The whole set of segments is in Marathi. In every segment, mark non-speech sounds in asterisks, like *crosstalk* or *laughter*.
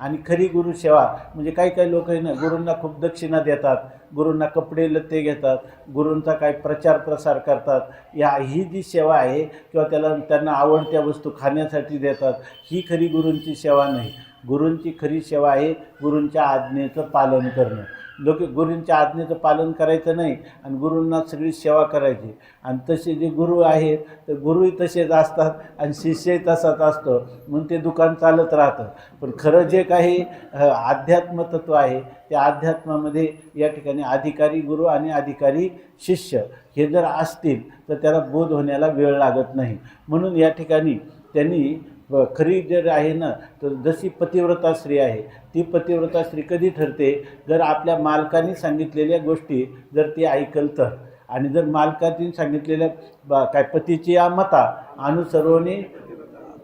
आणि खरी गुरुसेवा म्हणजे काही काही लोक आहे ना गुरूंना खूप दक्षिणा देतात गुरूंना कपडे लत्ते घेतात गुरूंचा काय प्रचार प्रसार करतात. या ही जी सेवा आहे किंवा त्याला त्यांना आवडत्या वस्तू खाण्यासाठी देतात ही खरी गुरूंची सेवा नाही. गुरूंची खरी सेवा आहे गुरूंच्या आज्ञेचं पालन करणं. लोक गुरूंच्या आज्ञेचं पालन करायचं नाही आणि गुरूंना सगळी सेवा करायची. आणि तसे जे गुरु आहेत तर गुरुही तसेच असतात आणि शिष्यही तसाच असतो. म्हणून ते दुकान चालत राहतं. पण खरं जे काही अध्यात्म तत्व आहे त्या अध्यात्मामध्ये या ठिकाणी अधिकारी गुरु आणि अधिकारी शिष्य हे जर असतील तर त्याला बोध होण्याला वेळ लागत नाही. म्हणून या ठिकाणी त्यांनी खरी जर आहे ना तर जशी पतिव्रता स्त्री आहे ती पतिव्रता स्त्री कधी ठरते? जर आपल्या मालकाने सांगितलेल्या गोष्टी जर ती ऐकल तर. आणि जर मालकाने सांगितलेल्या बा- काय पतीची या मता अनुसरवणे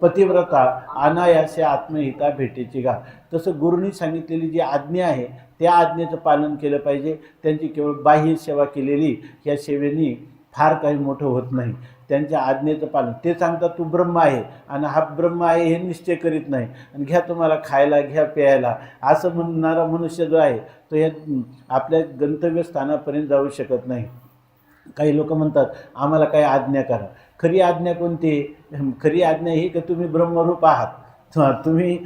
पतिव्रता अनायासे आत्महिता भेटीची गा तसं गुरुनी सांगितलेली जी आज्ञा आहे त्या आज्ञेचं पालन केलं पाहिजे. त्यांची केवळ बाह्य सेवा केलेली या सेवेनी फार काही मोठं होत नाही. त्यांच्या आज्ञेचं पालन. ते सांगतात तू ब्रह्म आहे. आणि हा ब्रह्म आहे हे निश्चय करीत नाही. आणि घ्या तुम्हाला खायला घ्या प्यायला. असं म्हणणारा मनुष्य जो आहे तो हे आपल्या गंतव्यस्थानापर्यंत जाऊ शकत नाही. काही लोक म्हणतात आम्हाला काही आज्ञा करा. खरी आज्ञा कोणती? खरी आज्ञा ही की तुम्ही ब्रह्मरूप आहात. तुम्ही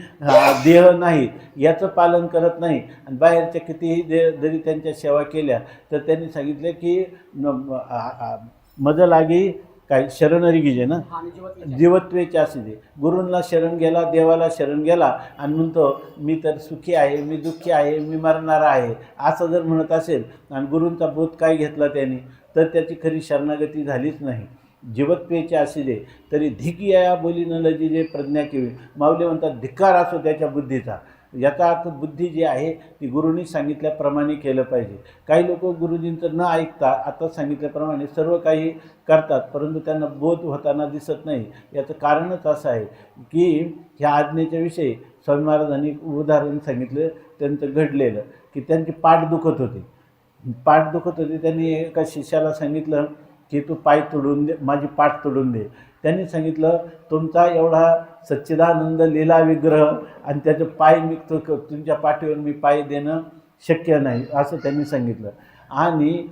देह नाही. याचं पालन करत नाही. आणि बाहेरच्या कितीही दे जरी त्यांच्या सेवा केल्या तर त्यांनी सांगितलं की न- आ- मज लागी काय शरणरी गिजे ना? जीवत्वेचे असू दे गुरूंना शरण गेला देवाला शरण गेला आणि म्हणतो मी तर सुखी आहे मी दुःखी आहे मी मरणारा आहे. असं जर म्हणत असेल आणि गुरूंचा बोध काय घेतला त्यांनी तर त्याची खरी शरणागती झालीच नाही. जीवत्वेचे असे दे तरी धिक या बोली न लजी जे प्रज्ञा केवी माऊली म्हणतात धिक्कार असो त्याच्या बुद्धीचा. याचा अर्थ बुद्धी जी आहे ती गुरुनी सांगितल्याप्रमाणे केलं पाहिजे. काही लोक गुरुजींचं न ऐकता आता सांगितल्याप्रमाणे सर्व काही करतात परंतु त्यांना बोध होताना दिसत नाही. याचं कारणच असं आहे की ह्या आज्ञेच्या विषयी स्वामी महाराजांनी उदाहरण सांगितलं त्यांचं घडलेलं की त्यांची पाठ दुखत होती. पाठ दुखत होती त्यांनी एका शिष्याला सांगितलं की तू पाय तोडून दे माझी पाठ तोडून दे. त्यांनी सांगितलं तुमचा एवढा सच्चिदानंद लीला विग्रह आणि त्याचे पाय मी तुमच्या पाठीवर मी पाय देणं शक्य नाही असं त्यांनी सांगितलं. आणि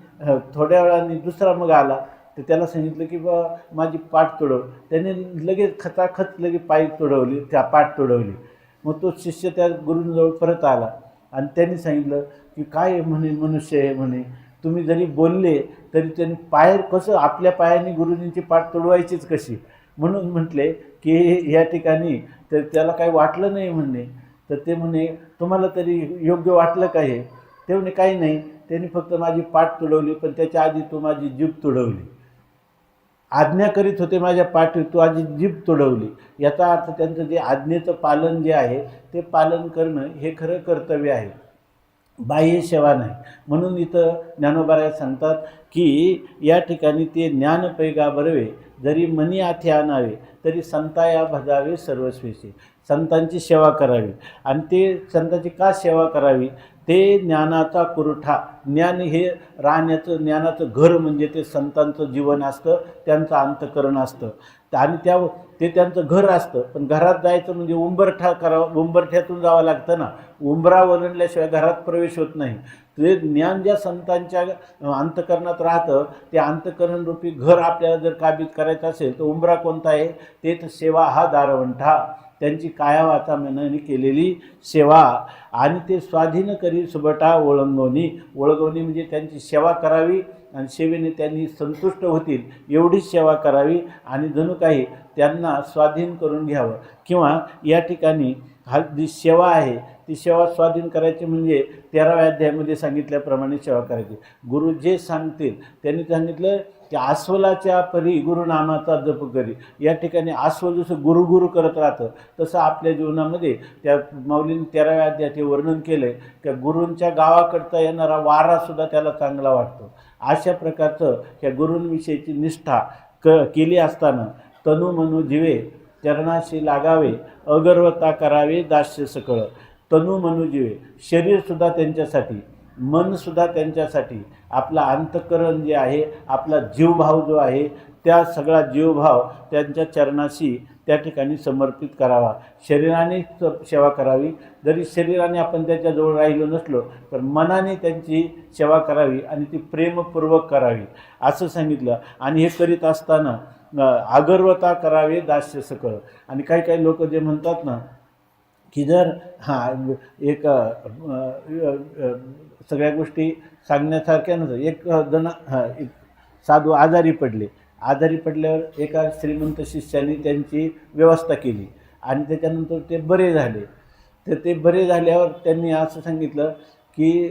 थोड्या वेळाने दुसरा मग आला. तर त्याला सांगितलं की बा माझी पाठ तोडव. त्याने लगेच खचाखच लगेच पाय तोडवली त्या पाठ तोडवली. मग तो शिष्य त्या गुरूंजवळ परत आला. आणि त्यांनी सांगितलं की काय म्हणे मनुष्य आहे म्हणे? तुम्ही जरी बोलले तरी त्यांनी पाय कसं आपल्या पायाने गुरुजींची पाठ तोडवायचीच कशी? म्हणून म्हटले की या ठिकाणी तर त्याला काही वाटलं नाही म्हणणे तर ते म्हणे तुम्हाला तरी योग्य वाटलं का हे? ते म्हणे काही नाही. त्यांनी फक्त माझी पाठ तुडवली पण त्याच्या आधी तू माझी जीभ तुडवली. आज्ञा करीत होते माझ्या पाठी तू आधी जीभ तुडवली. याचा अर्थ त्यांचं जे आज्ञेचं पालन जे आहे ते पालन करणं हे खरं कर्तव्य आहे. बाह्य सेवा नाही. म्हणून इथं ज्ञानोबाराय सांगतात की या ठिकाणी ते ज्ञान पैगा बरवे जरी मनी आथे आणावे तरी संताया भजावे सर्वस्वीचे. संतांची सेवा करावी. आणि ते संतांची का सेवा करावी? ते ज्ञानाचा कुरठा. ज्ञान हे राहण्याचं ज्ञानाचं घर म्हणजे ते संतांचं जीवन असतं त्यांचं अंतकरण असतं. आणि त्या ते त्यांचं घर असतं. पण घरात जायचं म्हणजे उंबरठा करावं उंबरठ्यातून जावं लागतं ना. उंबरा ओलांडल्याशिवाय घरात प्रवेश होत नाही. ते ज्ञान ज्या संतांच्या अंतकरणात राहतं ते अंतकरण रूपी घर आपल्याला जर काबीज करायचं असेल तर उंबरा कोणता आहे? ते तर सेवा हा दारवंठा. त्यांची कायावाचा मेनाने केलेली सेवा. आणि ते स्वाधीन करी सुबटा ओळंगवणी ओळगवणी म्हणजे त्यांची सेवा करावी आणि सेवेने त्यांनी संतुष्ट होतील एवढीच सेवा करावी. आणि जणू काही त्यांना स्वाधीन करून घ्यावं. किंवा या ठिकाणी हा जी सेवा आहे ती सेवा स्वाधीन करायची म्हणजे तेराव्या अध्यायामध्ये सांगितल्याप्रमाणे सेवा करायची. गुरु जे सांगतील त्यांनी सांगितलं की अस्वलाच्या परी गुरुनामाचा जप करी. या ठिकाणी अस्वल जसं गुरु गुरु करत राहतं तसं आपल्या जीवनामध्ये त्या माऊलीने तेराव्या अध्यायात हे वर्णन केलं आहे की गुरूंच्या गावाकडचा येणारा वारासुद्धा त्याला चांगला वाटतो. अशा प्रकारचं ह्या गुरूंविषयीची निष्ठा क केली असताना तनु मनु जिवे चरणाशी लागावे अगर्वता करावे दास्य सकळ. तनु मनु शरीरसुद्धा त्यांच्यासाठी मनसुद्धा त्यांच्यासाठी आपला अंतकरण जे आहे आपला जीवभाव जो आहे त्या सगळा जीवभाव त्यांच्या चरणाशी त्या ठिकाणी समर्पित करावा. शरीराने सेवा करावी. जरी शरीराने आपण त्याच्याजवळ राहिलो नसलो तर मनाने त्यांची सेवा करावी आणि ती प्रेमपूर्वक करावी. असं सांगितलं. आणि हे करीत असताना आगर्वता करावे दास्य सकळ आणि काही काही लोक जे म्हणतात ना की जर हां एक सगळ्या गोष्टी सांगण्यासारख्या नसतं एक जण हां एक साधू आजारी पडले. आजारी पडल्यावर एका श्रीमंत शिष्याने त्यांची व्यवस्था केली आणि त्याच्यानंतर ते बरे झाले. तर ते बरे झाल्यावर त्यांनी असं सांगितलं की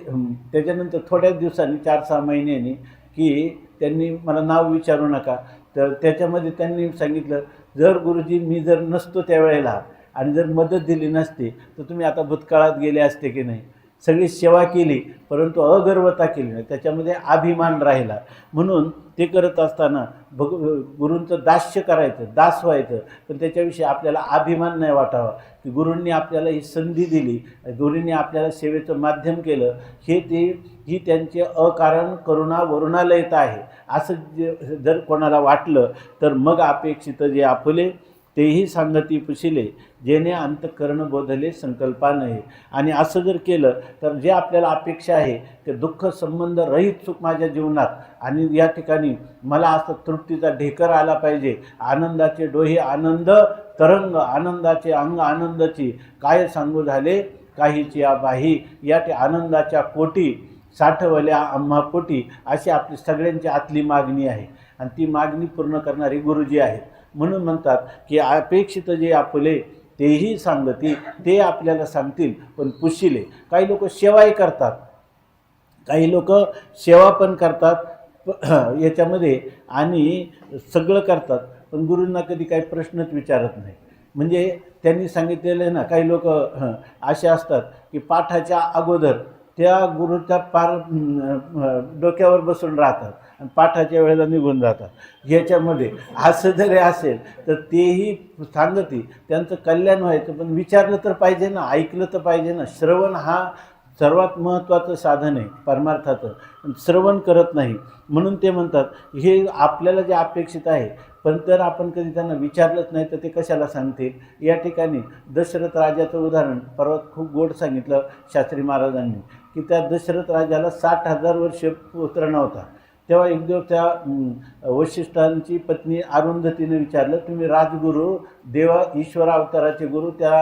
त्याच्यानंतर थोड्याच दिवसांनी चार सहा महिन्यांनी की त्यांनी मला नाव विचारू नका. तर त्याच्यामध्ये त्यांनी सांगितलं जर गुरुजी मी जर नसतो त्यावेळेला आणि जर मदत दिली नसती तर तुम्ही आता भूतकाळात गेले असते की नाही? सगळी सेवा केली परंतु अगर्वता केली नाही. त्याच्यामध्ये अभिमान राहिला. म्हणून ते करत असताना भग गुरूंचं दास्य करायचं दास व्हायचं पण त्याच्याविषयी आपल्याला अभिमान नाही वाटावा. की गुरूंनी आपल्याला ही संधी दिली गुरूंनी आपल्याला सेवेचं माध्यम केलं हे ते ही त्यांचे अकारण करुणा वरुणालयता आहे. असं जे जर कोणाला वाटलं तर मग अपेक्षित जे आपुले तेही सांगती पुशिले जेणे अंतकरण बोधले संकल्पा नये आणि असं जर केलं तर जे आपल्याला अपेक्षा आहे ते दुःख संबंध रहित सुख माझ्या जीवनात. आणि या ठिकाणी मला असं तृप्तीचा ढेकर आला पाहिजे. आनंदाचे डोहे आनंद तरंग आनंदाचे अंग आनंदाची. काय सांगू झाले? काहीची या बाही या ते आनंदाच्या कोटी साठवल्या आम्हा पोटी अशी आपली सगळ्यांची आतली मागणी आहे. आणि ती मागणी पूर्ण करणारे गुरुजी आहेत. म्हणून म्हणतात की अपेक्षित जे आपले तेही सांगती ते आपल्याला सांगतील पण पुशिले. काही लोक सेवाही करतात. काही लोक सेवा पण करतात प- *clears throat* याच्यामध्ये आणि सगळं करतात पण गुरूंना कधी काही प्रश्नच विचारत नाही. म्हणजे त्यांनी सांगितलेलं आहे ना काही लोक *clears throat* असे असतात की पाठाच्या अगोदर त्या गुरुच्या पार डोक्यावर बसून राहतात. आणि पाठाच्या वेळेला निघून जातात. ह्याच्यामध्ये असं जरी असेल तर तेही सांगती त्यांचं कल्याण व्हायचं पण विचारलं तर पाहिजे ना ऐकलं तर पाहिजे ना. श्रवण हा सर्वात महत्त्वाचं साधन आहे परमार्थाचं. श्रवण करत नाही. म्हणून ते म्हणतात हे आपल्याला जे अपेक्षित आहे पण तर आपण कधी त्यांना विचारलंच नाही तर ते कशाला सांगतील? या ठिकाणी दशरथ राजाचं उदाहरण परवा खूप गोड सांगितलं शास्त्री महाराजांनी की त्या दशरथ राजाला साठ हजार वर्ष पुत्र नव्हता. तेव्हा एक दिवस त्या वशिष्ठांची पत्नी अरुंधतीने विचारलं तुम्ही राजगुरू देवा ईश्वर अवताराचे गुरु त्या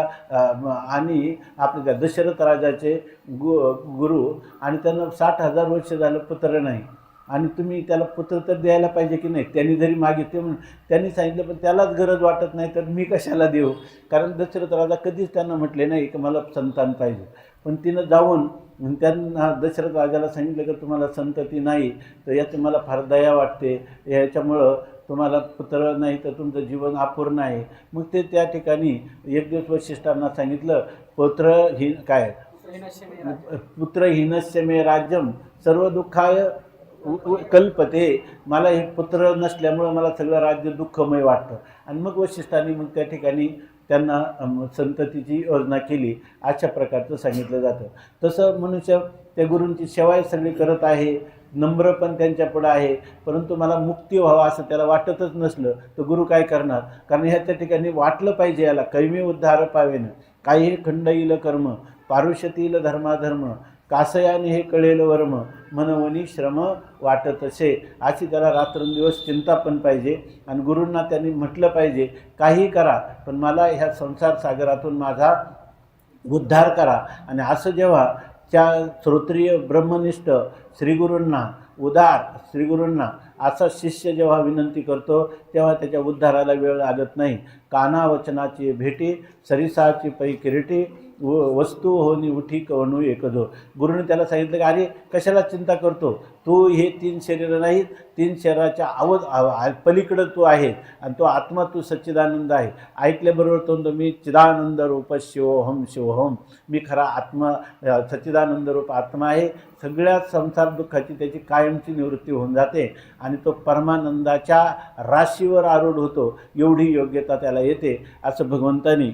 आणि आपल्या त्या दशरथ राजाचे गु गुरु आणि त्यांना साठ हजार वर्ष झालं पुत्र नाही. आणि तुम्ही त्याला पुत्र तर द्यायला पाहिजे की नाही? त्यांनी जरी मागितले म्हणून त्यांनी सांगितलं पण त्यालाच गरज वाटत नाही तर मी कशाला देऊ? कारण दशरथ राजा कधीच त्यांना म्हटले नाही की मला संतान पाहिजे. पण तिनं जाऊन त्यांना दशरथ राजाला सांगितलं की तुम्हाला संतती नाही तर याची मला फार दया वाटते. याच्यामुळं तुम्हाला पुत्र नाही तर तुमचं जीवन अपूर्ण आहे. मग ते त्या ठिकाणी एक दिवस वशिष्ठांना सांगितलं पुत्र हि काय? पुत्रहीनस्य मे राज्यम सर्व दुःखाय कल्पते. मला हे पुत्र नसल्यामुळं मला सगळं राज्य दुःखमय वाटतं. आणि मग वशिष्ठांनी मग त्या ठिकाणी त्यांना संततीची योजना केली अशा प्रकारचं सांगितलं जातं. तसं मनुष्य त्या गुरूंची सेवाही सगळी करत आहे नम्र पण त्यांच्या पुढं आहे परंतु मला मुक्ती व्हावं असं त्याला वाटतच नसलं तर गुरु काय करणार? कारण ह्याच्या ठिकाणी वाटलं पाहिजे याला कैमी उद्धार पावेनं. काही खंड येईल कर्म पारुष्यतील धर्माधर्म कासयाने हे कळेल वर्म मनवनी श्रम वाटत असे. अशी त्याला रात्रंदिवस चिंता पण पाहिजे आणि गुरूंना त्यांनी म्हटलं पाहिजे काही करा पण मला ह्या संसार सागरातून माझा उद्धार करा. आणि असं जेव्हा त्या श्रोत्रिय ब्रह्मनिष्ठ श्रीगुरूंना उदार श्रीगुरूंना असा शिष्य जेव्हा विनंती करतो तेव्हा त्याच्या उद्धाराला वेळ लागत नाही. कानावचनाची भेटी सरिसाची पै किरीटी व वस्तू होनी उठी कवणू एकजो गुरुने त्याला सांगितलं की अरे कशाला चिंता करतो? तू हे तीन शरीर नाहीत. तीन शरीराच्या आवाज आ- पलीकडं तू आहे आणि तो आत्मा तू सच्चिदानंद आहे. ऐकल्याबरोबर तो म्हणतो मी चिदानंद रूप शिवोहम शिवोहम मी खरा आत्मा सच्चिदानंद रूप आत्मा आहे. सगळ्या संसार दुःखाची त्याची कायमची निवृत्ती होऊन जाते आणि तो परमानंदाच्या राशीवर आरूढ होतो. एवढी योग्यता त्याला येते असं भगवंतानी